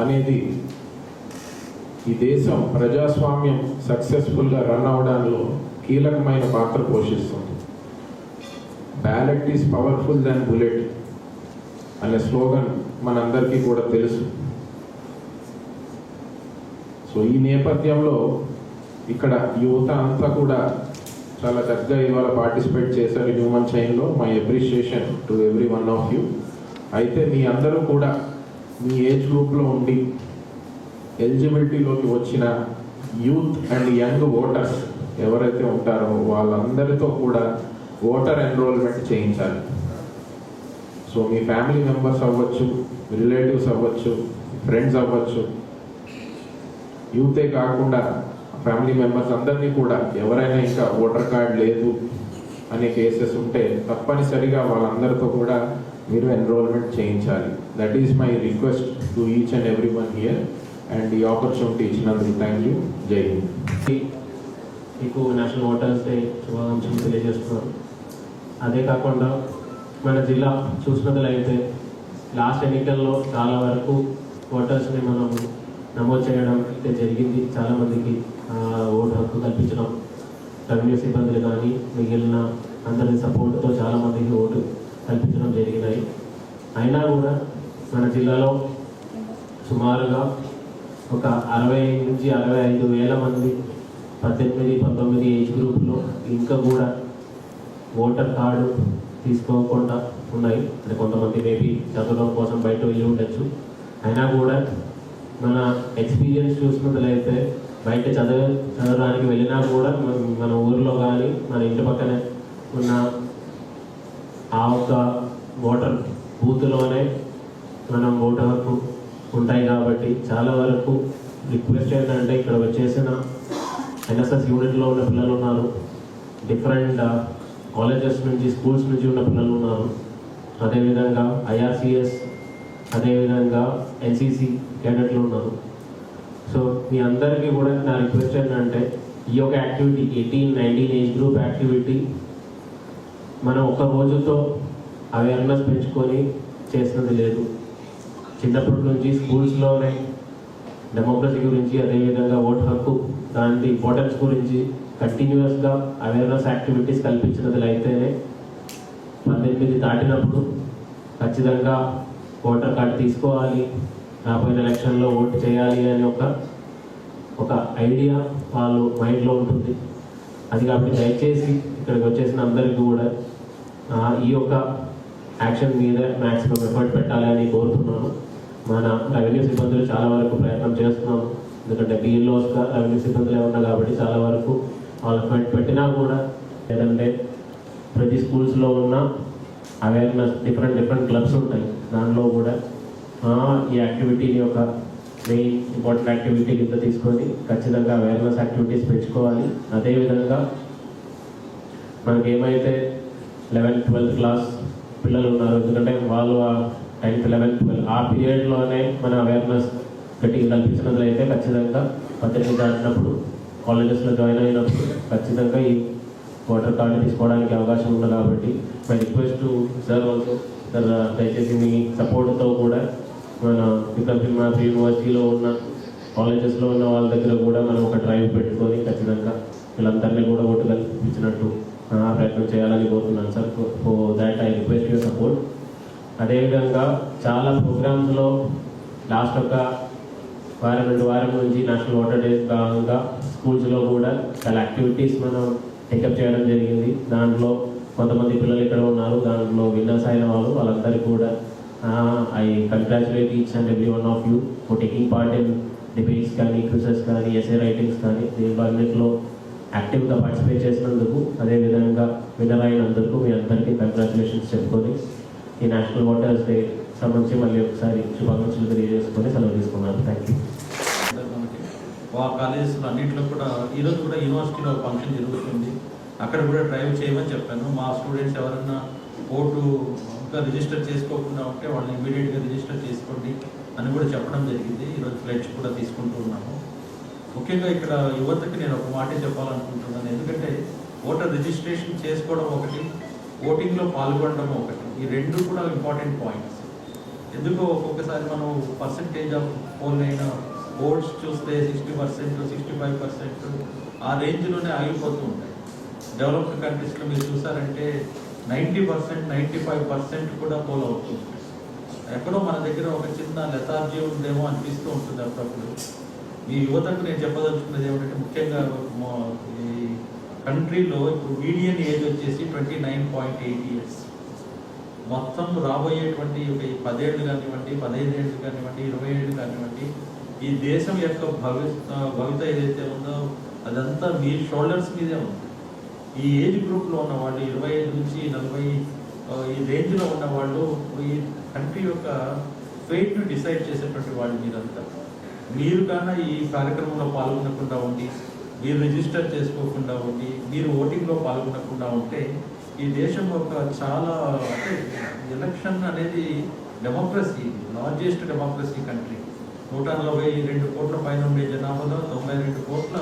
అనేది ఈ దేశం ప్రజాస్వామ్యం సక్సెస్ఫుల్గా రన్ అవడంలో కీలకమైన పాత్ర పోషిస్తుంది. Ballot is powerful than bullet అనే స్లోగన్ మనందరికీ కూడా తెలుసు. సో ఈ నేపథ్యంలో ఇక్కడ యువత అంతా కూడా చాలా చక్కగా ఇవాళ పార్టిసిపేట్ చేశారు human చైన్లో. My appreciation to every one of you అయితే మీ అందరూ కూడా మీ ఏజ్ గ్రూప్లో ఉండి ఎలిజిబిలిటీలోకి వచ్చిన యూత్ అండ్ యంగ్ ఓటర్స్ ఎవరైతే ఉంటారో వాళ్ళందరితో కూడా ఓటర్ ఎన్రోల్మెంట్ చేయించాలి. సో మీ ఫ్యామిలీ మెంబర్స్ అవ్వచ్చు రిలేటివ్స్ అవ్వచ్చు ఫ్రెండ్స్ అవ్వచ్చు యూతే కాకుండా ఫ్యామిలీ మెంబర్స్ అందరినీ కూడా ఎవరైనా ఇంకా ఓటర్ కార్డ్ లేదు అనే కేసెస్ ఉంటే తప్పనిసరిగా వాళ్ళందరితో కూడా మీరు ఎన్రోల్మెంట్ చేయించాలి. That is my request to each and every one here and ఈ ఆపర్చునిటీ ఇచ్చినందుకు థ్యాంక్ యూ జై హింద్ మీకు నేషనల్ ఓటర్స్ డే శుభాకాంక్షలు తెలియజేస్తున్నాను. అదే కాకుండా మన జిల్లా చూసినట్లయితే లాస్ట్ ఎన్నికల్లో చాలా వరకు ఓటర్స్ని మనం నమోదు చేయడం అయితే జరిగింది. చాలామందికి ఓటు హక్కు కల్పించడం రెవెన్యూ సిబ్బందులు కానీ మిగిలిన అందరి సపోర్ట్తో చాలామందికి ఓటు కల్పించడం జరిగినాయి అయినా కూడా మన జిల్లాలో సుమారుగా ఒక అరవై నుంచి అరవై ఐదు వేల మంది పద్దెనిమిది పంతొమ్మిది ఏజ్ గ్రూప్లో ఇంకా కూడా ఓటర్ కార్డు తీసుకోకుండా ఉన్నాయి. అంటే కొంతమంది మేబీ చదవడం కోసం బయట వెళ్ళి ఉండొచ్చు. అయినా కూడా మన ఎక్స్పీరియన్స్ చూసినట్లయితే బయట చదవ చదవడానికి వెళ్ళినా కూడా మన- మన ఊర్లో కానీ మన ఇంటి పక్కనే ఉన్న ఆ ఒక్క ఓటర్ బూత్లోనే మనం ఓటు హక్కు ఉంటాయి కాబట్టి చాలా వరకు రిక్వెస్ట్ ఏంటంటే ఇక్కడ వచ్చేసిన ఎన్ఎస్ఎస్ యూనిట్లో ఉన్న పిల్లలు ఉన్నారు. డిఫరెంట్ కాలేజెస్ నుంచి స్కూల్స్ నుంచి ఉన్న పిల్లలు ఉన్నారు. అదేవిధంగా ఐఆర్సిఎస్ అదేవిధంగా ఎన్సిసి క్యాడెట్లు ఉన్నారు. సో మీ అందరికీ కూడా నా రిక్వెస్ట్ ఏంటంటే ఈ యొక్క activity eighteen nineteen age group activity మనం ఒక రోజుతో అవేర్నెస్ పెంచుకొని చేసినది లేదు. చిన్నప్పటి నుంచి స్కూల్స్లోనే డెమోక్రసీ గురించి అదేవిధంగా ఓటు హక్కు దాని ఇంపార్టెన్స్ గురించి కంటిన్యూస్గా అవేర్నెస్ యాక్టివిటీస్ కల్పించినది అయితేనే పద్దెనిమిది దాటినప్పుడు ఖచ్చితంగా ఓటర్ కార్డు తీసుకోవాలి రాబోయే ఎలక్షన్లో ఓటు చేయాలి అని ఒక ఒక ఐడియా వాళ్ళు మైండ్లో ఉంటుంది. అది కాబట్టి దయచేసి ఇక్కడికి వచ్చేసిన అందరికీ కూడా ఈ యొక్క యాక్షన్ మీద మ్యాక్సిమం ఎఫర్ట్ పెట్టాలని కోరుతున్నాను. మన రెవెన్యూ సిబ్బందులు చాలా వరకు ప్రయత్నం చేస్తున్నాం ఎందుకంటే బిఎల్ఓస్గా రెవెన్యూ సిబ్బందులే ఉన్నా కాబట్టి చాలా వరకు వాళ్ళు ఎఫర్ట్ పెట్టినా కూడా లేదంటే ప్రతి స్కూల్స్లో ఉన్న అవేర్నెస్ డిఫరెంట్ డిఫరెంట్ క్లబ్స్ ఉంటాయి. దానిలో కూడా ఈ యాక్టివిటీని ఒక మెయిన్ ఇంపార్టెంట్ యాక్టివిటీ కింద తీసుకొని ఖచ్చితంగా అవేర్నెస్ యాక్టివిటీస్ పెంచుకోవాలి. అదేవిధంగా మనకి ఏమైతే లెవెన్త్ ట్వెల్త్ క్లాస్ పిల్లలు ఉన్నారు. ఎందుకంటే వాళ్ళు టెన్త్ లెవెన్త్ ట్వెల్త్ ఆ పీరియడ్లోనే మన అవేర్నెస్ గట్టిగా కల్పించినట్లయితే ఖచ్చితంగా పద్దెనిమిది దాటినప్పుడు కాలేజెస్లో జాయిన్ అయినప్పుడు ఖచ్చితంగా ఈ వాటర్ కార్డు తీసుకోవడానికి అవకాశం ఉంది కాబట్టి my request sir also sir దయచేసి మీ సపోర్ట్తో కూడా మన ఇక్కడ మన యూనివర్సిటీలో ఉన్న కాలేజెస్లో ఉన్న వాళ్ళ దగ్గర కూడా మనం ఒక డ్రైవ్ పెట్టుకొని ఖచ్చితంగా వీళ్ళందరినీ కూడా ఓటు కల్పించినట్టు ప్రయత్నం చేయాలని కోరుతున్నాను sir. For that I request your support అదేవిధంగా చాలా ప్రోగ్రామ్స్లో లాస్ట్ ఒక వారం రెండు వారం నుంచి నేషనల్ వాటర్ డే భాగంగా స్కూల్స్లో కూడా చాలా యాక్టివిటీస్ మనం టేకప్ చేయడం జరిగింది. దాంట్లో కొంతమంది పిల్లలు ఇక్కడ ఉన్నారు దాంట్లో విన్నర్స్ అయిన వాళ్ళు వాళ్ళందరికీ కూడా I congratulate each and every one of you for taking part in debates కానీ క్విజెస్ కానీ ఎస్ఏ రైటింగ్స్ కానీ దీని అన్నింటిలో యాక్టివ్గా పార్టిసిపేట్ చేసినందుకు అదేవిధంగా విన్నర్ అయినందుకు మీ అందరికీ కంగ్రాచులేషన్స్ చెప్పుకొని ఈ నేషనల్ వాటర్స్ డే సంబంధించి మళ్ళీ ఒకసారి శుభాకాంక్షలు తెలియజేసుకొని సెలవు తీసుకున్నాను. థ్యాంక్ యూ మనకి కాలేజెస్లో అన్నింటిలో కూడా ఈరోజు కూడా యూనివర్సిటీలో ఫంక్షన్ జరుగుతుంది. అక్కడ కూడా డ్రైవ్ చేయమని చెప్పాను. మా స్టూడెంట్స్ ఎవరన్నా ఓటు ఇంకా రిజిస్టర్ చేసుకోకుండా ఉంటే వాళ్ళని ఇమీడియట్గా రిజిస్టర్ చేసుకోండి అని కూడా చెప్పడం జరిగింది. ఈరోజు ఫ్లైట్స్ కూడా తీసుకుంటూ ఉన్నాము. ముఖ్యంగా ఇక్కడ యువతకి నేను ఒక మాట చెప్పాలనుకుంటున్నాను. ఎందుకంటే ఓటర్ రిజిస్ట్రేషన్ చేసుకోవడం ఒకటి ఓటింగ్లో పాల్గొనడం ఒకటి. ఈ రెండు కూడా ఇంపార్టెంట్ పాయింట్స్. ఎందుకో ఒక్కొక్కసారి మనం పర్సంటేజ్ ఆఫ్ పోల్ అయిన ఓట్స్ చూస్తే sixty percent sixty five percent ఆ రేంజ్లోనే ఆగిపోతూ ఉంటాయి. డెవలప్డ్ కంట్రీస్లో మీరు చూసారంటే ninety percent ninety five percent కూడా పోల్ అవుతుంది ఎక్కడో మన దగ్గర ఒక చిన్న లెథార్జీ ఉందేమో అనిపిస్తూ ఉంటుంది అప్పుడప్పుడు. ఈ యువతకు నేను చెప్పదలుచుకున్నది ఏమిటంటే ముఖ్యంగా మా- ఈ కంట్రీలో ఇప్పుడు మీడియన్ ఏజ్ వచ్చేసి twenty nine point eight years మొత్తం రాబోయేటువంటి ఒక పదేళ్ళు కానివ్వండి పదహైదు ఏళ్ళు కానివ్వండి ఇరవై ఏళ్ళు కానివ్వండి ఈ దేశం యొక్క భవి భవిత ఏదైతే ఉందో అదంతా మీ షోల్డర్స్ మీదే ఉంది. ఈ ఏజ్ గ్రూప్లో ఉన్న వాళ్ళు ఇరవై ఐదు నుంచి నలభై ఈ రేంజ్లో ఉన్న వాళ్ళు ఈ కంట్రీ యొక్క ఫేట్ను డిసైడ్ చేసేటువంటి వాళ్ళు మీరంతా. మీరు కన్నా ఈ కార్యక్రమంలో పాల్గొనకుండా ఉండి మీరు రిజిస్టర్ చేసుకోకుండా ఉండి మీరు ఓటింగ్లో పాల్గొనకుండా ఉంటే ఈ దేశం యొక్క చాలా అంటే ఎలక్షన్ అనేది డెమోక్రసీ లార్జెస్ట్ డెమోక్రసీ కంట్రీ నూట నలభై రెండు కోట్ల పైన ఉండే జనాభాలో తొంభై రెండు కోట్ల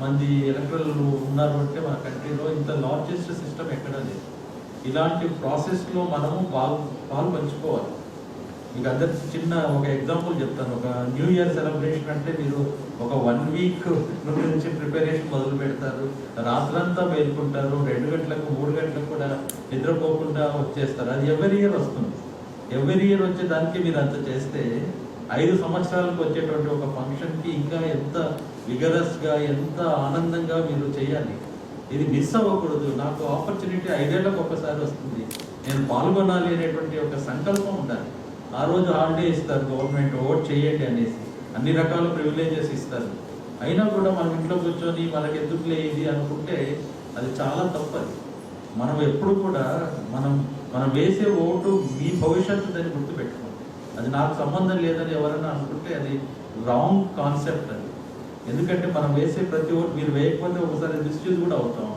మంది ఎలక్టర్లు ఉన్నారు అంటే మన కంట్రీలో ఇంత లార్జెస్ట్ సిస్టమ్ ఎక్కడా లేదు. ఇలాంటి ప్రాసెస్లో మనము పాల్ పాలు పంచుకోవాలి మీకు అందరు చిన్న ఒక ఎగ్జాంపుల్ చెప్తాను. ఒక న్యూ ఇయర్ సెలబ్రేషన్ అంటే మీరు ఒక వన్ వీక్ నుంచి ప్రిపరేషన్ మొదలు పెడతారు. రాత్రంతా మేల్కుంటారు. రెండు గంటలకు మూడు గంటలకు కూడా నిద్రపోకుండా వచ్చేస్తారు. అది ఎవరి ఇయర్ వస్తుంది. ఎవరి ఇయర్ వచ్చే దానికి మీరు అంత చేస్తే ఐదు సంవత్సరాలకు వచ్చేటువంటి ఒక ఫంక్షన్కి ఇంకా ఎంత విగరస్గా ఎంత ఆనందంగా మీరు చేయాలి. ఇది మిస్ అవ్వకూడదు. నాకు ఆపర్చునిటీ ఐదేళ్ళకు ఒకసారి వస్తుంది. నేను పాల్గొనాలి అనేటువంటి ఒక సంకల్పం ఉండాలి. ఆ రోజు హాలిడే ఇస్తారు గవర్నమెంట్ ఓట్ చేయండి అనేసి. అన్ని రకాల ప్రివిలేజెస్ ఇస్తారు. అయినా కూడా మనం ఇంట్లో కూర్చొని మనకి ఎందుకు ఇది అనుకుంటే అది చాలా తప్పది. మనం ఎప్పుడు కూడా మనం మనం వేసే ఓటు మీ భవిష్యత్తు దాన్ని గుర్తుపెట్టుకోండి. అది నాకు సంబంధం లేదని ఎవరైనా అనుకుంటే అది రాంగ్ కాన్సెప్ట్ అది. ఎందుకంటే మనం వేసే ప్రతి ఓటు మీరు వేయకపోతే ఒకసారి మిస్యూజ్ కూడా అవుతాం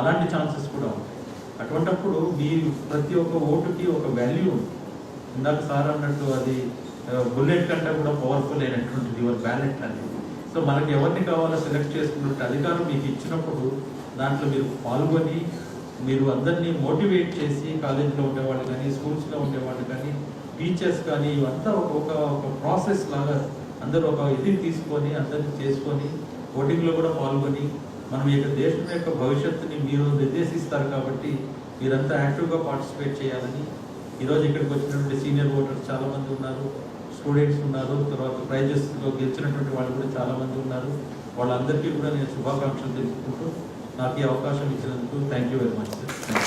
అలాంటి ఛాన్సెస్ కూడా ఉంటాయి. అటువంటప్పుడు మీ ప్రతి ఒక్క ఓటుకి ఒక వాల్యూ ఉంది ఇందాక సార్ అన్నట్టు అది బుల్లెట్ కంటే కూడా పవర్ఫుల్ అయినటువంటిది యువర్ బ్యాలెట్ అనేది సో మనకి ఎవరిని కావాలో సెలెక్ట్ చేసుకున్నట్టు అధికారం మీకు ఇచ్చినప్పుడు దాంట్లో మీరు పాల్గొని మీరు అందరినీ మోటివేట్ చేసి కాలేజీలో ఉండేవాళ్ళు కానీ స్కూల్స్లో ఉండేవాళ్ళు కానీ టీచర్స్ కానీ ఇవంతా ఒక ఒక ప్రాసెస్ లాగా అందరూ ఒక ఇది తీసుకొని అందరినీ చేసుకొని ఓటింగ్లో కూడా పాల్గొని మనం ఈ యొక్క దేశం యొక్క భవిష్యత్తుని మీరు నిర్దేశిస్తారు కాబట్టి మీరంతా యాక్టివ్గా పార్టిసిపేట్ చేయాలని ఈరోజు ఇక్కడికి వచ్చినటువంటి సీనియర్ ఓటర్స్ చాలా మంది ఉన్నారు. స్టూడెంట్స్ ఉన్నారు. తర్వాత ప్రైజెస్లో గెలిచినటువంటి వాళ్ళు కూడా చాలా మంది ఉన్నారు. వాళ్ళందరికీ కూడా నేను శుభాకాంక్షలు తెలుసుకుంటూ నాకు ఈ అవకాశం ఇచ్చినందుకు thank you very much sir